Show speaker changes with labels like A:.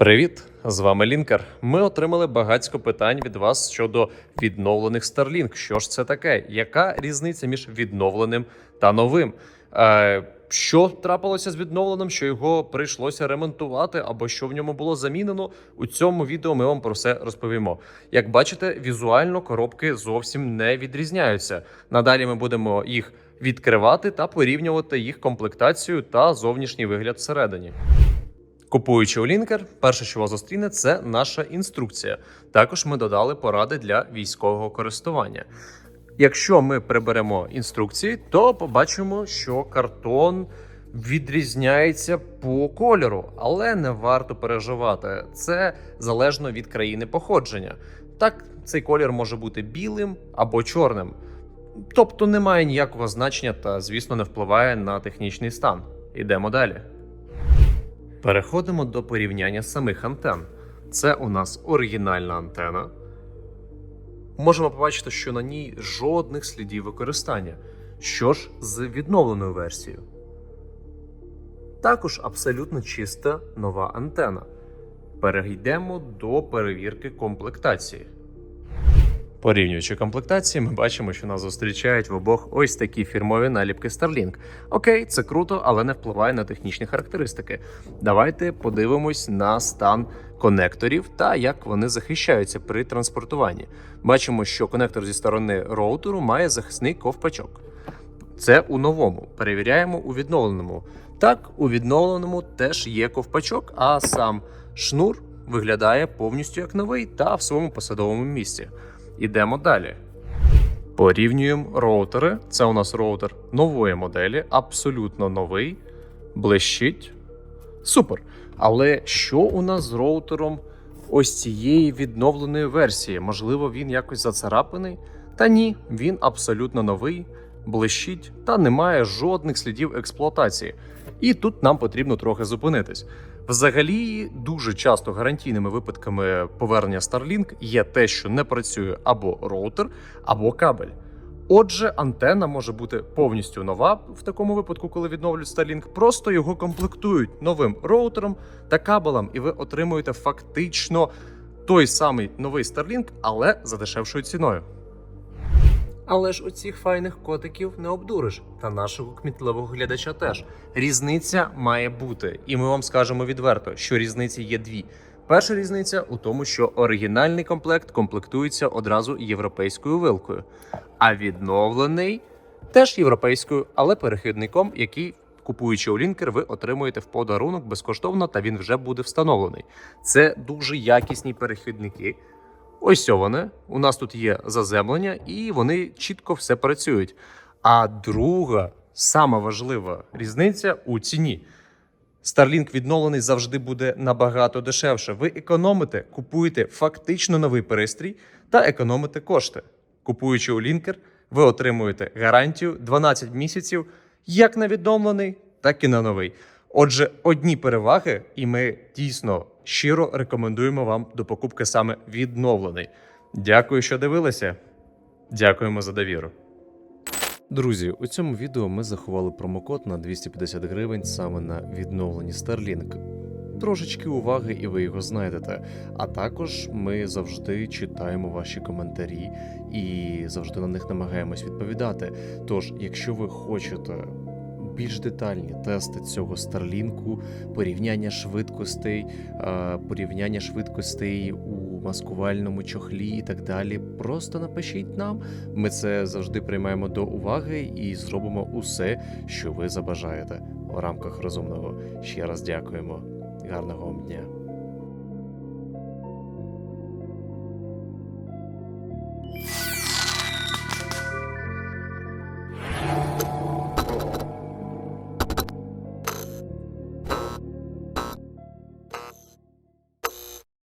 A: Привіт! З вами Лінкер. Ми отримали багатько питань від вас щодо відновлених Starlink. Що ж це таке? Яка різниця між відновленим та новим? Е, що трапилося з відновленим, що його прийшлося ремонтувати, або що в ньому було замінено? У цьому відео ми вам про все розповімо. Як бачите, візуально коробки зовсім не відрізняються. Надалі ми будемо їх відкривати та порівнювати їх комплектацію та зовнішній вигляд всередині. Купуючи у лінкер, перше, що вас зустріне, це наша інструкція. Також ми додали поради для військового користування. Якщо ми приберемо інструкції, то побачимо, що картон відрізняється по кольору, але не варто переживати. Це залежно від країни походження. Так, цей колір може бути білим або чорним. Тобто немає ніякого значення та, звісно, не впливає на технічний стан. Ідемо далі. Переходимо до порівняння самих антен. Це у нас оригінальна антена. Можемо побачити, що на ній жодних слідів використання. Що ж з відновленою версією? Також абсолютно чиста нова антена. Перейдемо до перевірки комплектації. Порівнюючи комплектації, ми бачимо, що нас зустрічають в обох ось такі фірмові наліпки Starlink. Окей, це круто, але не впливає на технічні характеристики. Давайте подивимось на стан конекторів та як вони захищаються при транспортуванні. Бачимо, що конектор зі сторони роутеру має захисний ковпачок. Це у новому. Перевіряємо у відновленому. Так, у відновленому теж є ковпачок, а сам шнур виглядає повністю як новий та в своєму посадовому місці. Ідемо далі. Порівнюємо роутери. Це у нас роутер нової моделі, абсолютно новий. Блищить. Супер. Але що у нас з роутером ось цієї відновленої версії? Можливо, він якось зацарапаний? Та ні, він абсолютно новий, блищить та не має жодних слідів експлуатації. І тут нам потрібно трохи зупинитись. Взагалі, дуже часто гарантійними випадками повернення Starlink є те, що не працює або роутер, або кабель. Отже, антенна може бути повністю нова в такому випадку, коли відновлюють Starlink. Просто його комплектують новим роутером та кабелем, і ви отримуєте фактично той самий новий Starlink, але за дешевшою ціною. Але ж оцих файних котиків не обдуриш, та нашого кмітливого глядача теж. Різниця має бути, і ми вам скажемо відверто, що різниці є дві. Перша різниця у тому, що оригінальний комплект комплектується одразу європейською вилкою, а відновлений теж європейською, але перехідником, який, купуючи у лінкер, ви отримуєте в подарунок безкоштовно, та він вже буде встановлений. Це дуже якісні перехідники. Ось вони. У нас тут є заземлення, і вони чітко все працюють. А друга, сама важлива різниця у ціні. Starlink відновлений завжди буде набагато дешевше. Ви економите, купуєте фактично новий пристрій та економите кошти. Купуючи у лінкер, ви отримуєте гарантію 12 місяців як на відновлений, так і на новий. Отже, одні переваги, і ми дійсно щиро рекомендуємо вам до покупки саме відновлений. Дякую, що дивилися. Дякуємо за довіру. Друзі, у цьому відео ми заховали промокод на 250 гривень саме на відновлені Starlink. Трошечки уваги, і ви його знайдете. А також ми завжди читаємо ваші коментарі і завжди на них намагаємось відповідати. Тож, якщо ви хочете більш детальні тести цього Старлінку, порівняння швидкостей, порівняння швидкостей у маскувальному чохлі і так далі. Просто напишіть нам. Ми це завжди приймаємо до уваги і зробимо усе, що ви забажаєте в рамках розумного. Ще раз дякуємо. Гарного вам дня.